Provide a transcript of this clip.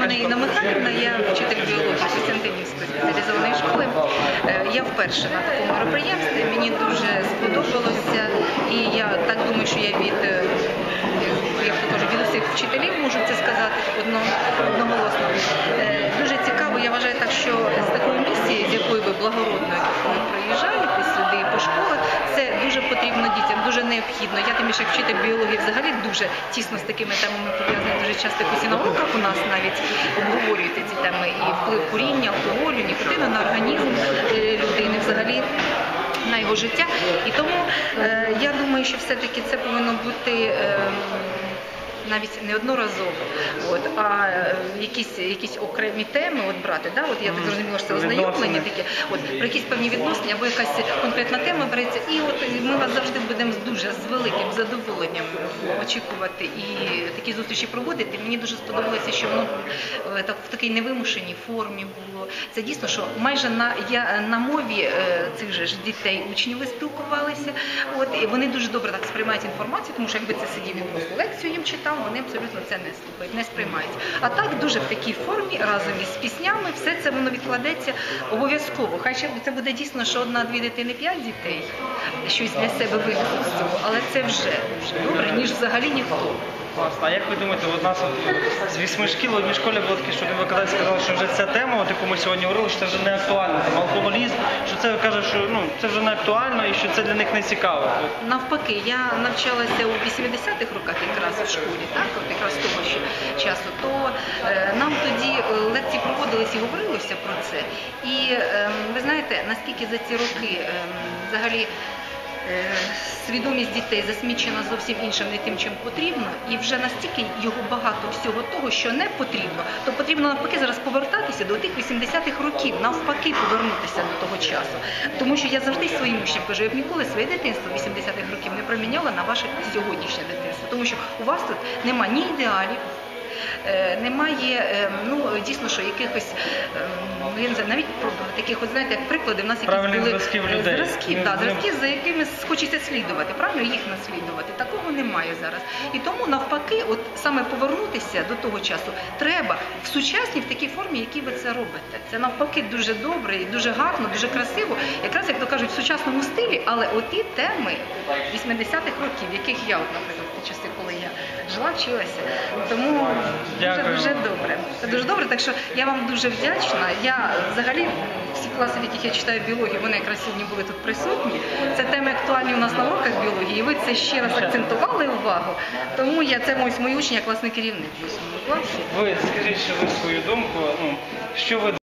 Мене Інна Михайлівна, я вчитель біології Костянтинівської спеціалізованої школи. Е, Я вперше на такому мероприємстві. Мені дуже сподобалося, і я так думаю, що я від, е, як то кажуть, від усіх вчителів можу це сказати одно, одноголосно. Е, Дуже цікаво, я вважаю так, що з такої місії, з якої ви благородною такою приїжджаєте необхідно. Я тим більше як вчитель біології взагалі дуже тісно з такими темами пов'язані, Дуже часто якось і на уроках у нас навіть обговорюються ці теми і вплив куріння, алкоголю, нікотину на організм е, людини взагалі. На його життя, і тому е, я думаю, що все-таки це повинно бути е, навіть не одноразово, от, а е, якісь, якісь окремі теми от брати. Да? От я так зрозуміла, що це ознайомлення Відносини. таке, от, про якісь певні відносини або якась конкретна тема береться. І от ми вас завжди будемо дуже з великим задоволенням очікувати і такі зустрічі проводити. Мені дуже сподобалося, що воно е, так в такій невимушеній формі було. Це дійсно, що майже на я на мові е, цих же ж дітей учнів ви спілкувалися. От і вони дуже добре так сприймають інформацію, тому що якби це сидів він просто лекцію їм читав, вони абсолютно це не слухають, не сприймають. А так дуже в такій формі разом із піснями, все це воно відкладеться обов'язково. Хай ще це буде дійсно, що одна-дві дитини, п'ять дітей щось для себе винесли але це вже вже добре, ніж взагалі ніхто. Класно. А як ви думаєте, от нас з вісьми шкіл в одній школі було таке, що один викладач сказав, що вже ця тема, от яку ми сьогодні говорили, що це вже не актуально. Там алкоголізм, що це каже, що ну це вже не актуально і що це для них не цікаво. Навпаки, я навчалася у 80-х роках якраз в школі, так от якраз того ще часу. То е, нам тоді е, лекції проводились і говорилося про це. І е, ви знаєте, наскільки за ці роки е, взагалі. Е, Свідомість дітей засмічена зовсім іншим, не тим, чим потрібно, і вже настільки його багато всього того, що не потрібно, то потрібно навпаки зараз повертатися до тих 80-х років, навпаки, повернутися до того часу. Тому що я завжди своїм учням кажу, я б ніколи своє дитинство 80-х років не проміняла на ваше сьогоднішнє дитинство, тому що у вас тут нема ні ідеалів. Е, Немає е, ну дійсно, що якихось ну, я не знаю, навіть таких, от знаєте, як приклади, в нас якісь Правильних були зразків е, людей. зразків, да, зразків, за якими хочеться слідувати, правильно їх наслідувати. Такого немає зараз. І тому навпаки, от саме повернутися до того часу треба в сучасній в такій формі, які ви це робите. Це навпаки дуже добре і дуже гарно, дуже красиво, якраз як то кажуть, в сучасному стилі, але оті теми 80-х років, яких я, наприклад, в ті часи, коли я жила, вчилася. Тому дуже Вже, вже добре. Це дуже добре. Так що я вам дуже вдячна. Я взагалі всі класи, в яких я читаю біологію, вони якраз сьогодні були тут присутні. Це теми актуальні у нас на уроках біології, і ви це ще раз акцентували увагу. Тому я це мої учні, я класний керівник в восьмому класі. ви скажіть, що ви свою думку, ну що ви